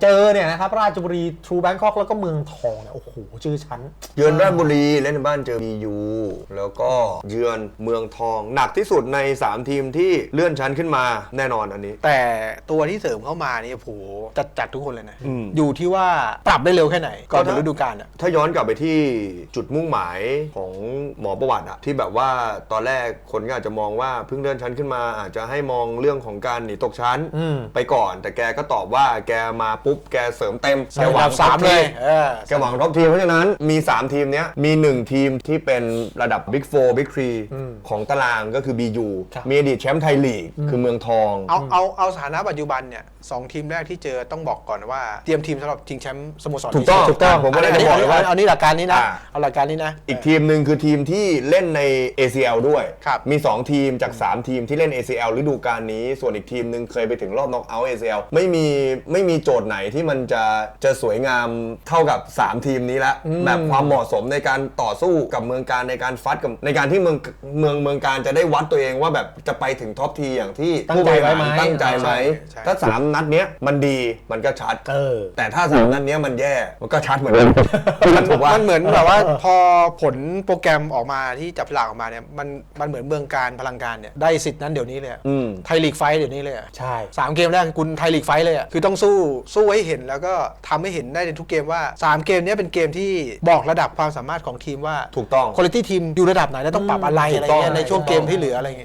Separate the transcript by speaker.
Speaker 1: เจอเนี่ยนะครับราชบุรีทรูแบงคอกแล้วก็เมืองทองเนี่ยโอ้โหชื่อชั้น
Speaker 2: เยือนราชบุรีเล่นในบ้านเจอบียูแล้วก็เยือนเมืองทอง หนักที่สุดใน 3 ทีมที่เลื่อนชั้นขึ้นมาแน่นอนอันนี้
Speaker 3: แต่ตัวที่เสริมเข้ามานี่โอ้โหจัดจัดทุกคนเลยนะ
Speaker 2: อืม
Speaker 3: อยู่ที่ว่าปรับได้เร็วแค่ไหนก่อนถึงฤดูกาลอะ
Speaker 2: ถ้าย้อนกลับไปที่จุดมุ่งหมายของหมอประวัติอะที่แบบว่าตอนแรกคนก็อาจจะมองว่าเพิ่งเลื่อนชั้นขึ้นมา อาจจะให้มองเรื่องของการหนีตกชั้น
Speaker 1: อืม
Speaker 2: ไปก่อน แต่แกก็ตอบว่าแกมาปุ๊บแกเสริมเต็ม
Speaker 3: ใส่ระดับ
Speaker 2: แกหวัง
Speaker 3: สามเลยเออ
Speaker 2: แกหวังท็อปทีมเพราะฉะนั้นมี 3 ทีมเนี้ยมี 1 ทีมที่เป็นระดับ Big 4 Big 3 ของตารางก็คือ BU
Speaker 1: ครับ
Speaker 2: มีอดีตแชมป์ไทยลีกคือเมืองทอง
Speaker 3: เอาเอาเอาสถานะปัจจุบันเนี่ยสองทีมแรกที่เจอต้องบอกก่อนว่าเตรียมทีมสำหรับชิงแชมป์สโมสร
Speaker 2: ถูกต้อง
Speaker 3: ดีสุด
Speaker 2: ถูกต้องผมก็เลย
Speaker 3: น
Speaker 2: จะ
Speaker 3: นี้
Speaker 2: บอกเลยว่า
Speaker 3: เอานี้หลักการนี้นะ
Speaker 2: อ่า
Speaker 3: เอาหลักการนี้นะ
Speaker 2: อีกทีมหนึ่งคือทีมที่เล่นใน ACL ด้วย
Speaker 3: ครับ
Speaker 2: มี 2 ทีมจาก 3 ทีมที่เล่น ACL ฤดูกาลนี้ ส่วนอีกทีมหนึ่งเคยไปถึงรอบน็อกเอาท์ ACL ไม่มีไม่มีโจทย์ไหนที่มันจะจะสวยงามเท่ากับ 3 ทีมนี้ละแบบความเหมาะสมในการต่อสู้กับเมืองการในการฟัดกับในการที่เมืองเมืองเมืองการจะได้วัดตัวเองว่าแบบจะไปถึงท็อปทีอย่างที่
Speaker 1: ตั้งใจไว้ไหม
Speaker 2: ผู้บริหารตั้งใจไหม
Speaker 3: ใช่
Speaker 2: ถ้า 3 นัดเนี้ยมันดีมันก็ชัด
Speaker 1: เออ
Speaker 2: แต่ถ้าสามนัดเนี้ยมันแย่มันก็ชัดเหมือนกัน
Speaker 3: มัน
Speaker 2: ถูกว่า
Speaker 3: มันเหมือนแบบว่าพอผลโปรแกรมออกมาที่จับฉลากออกมาเนี่ยมันมันเหมือนเมืองการพลังการเนี่ยได้สิทธิ์นั้นเดี๋ยวนี้เลยอะ
Speaker 2: อืม
Speaker 3: ไทยลีกไฟท์เดี๋ยวนี้เลยอะ
Speaker 1: ใช่
Speaker 3: สามเกมแรกคุณไทยลีกไฟท์เลยอะคือต้องสู้สู้ให้เห็นแล้วก็ทำให้เห็นได้ในทุกเกมว่าสามเกมเนี้ยเป็นเกมที่บอกระดับความสามารถของทีมว่า
Speaker 2: ถูกต้อง
Speaker 3: คุณภาพทีมอยู่ระดับไหนแล้วต้องปรับอะไร
Speaker 2: ถู
Speaker 3: อะไร
Speaker 2: กต้อง
Speaker 3: เงี้ยในช่วงเกมที่เหลืออะไรเงี้ย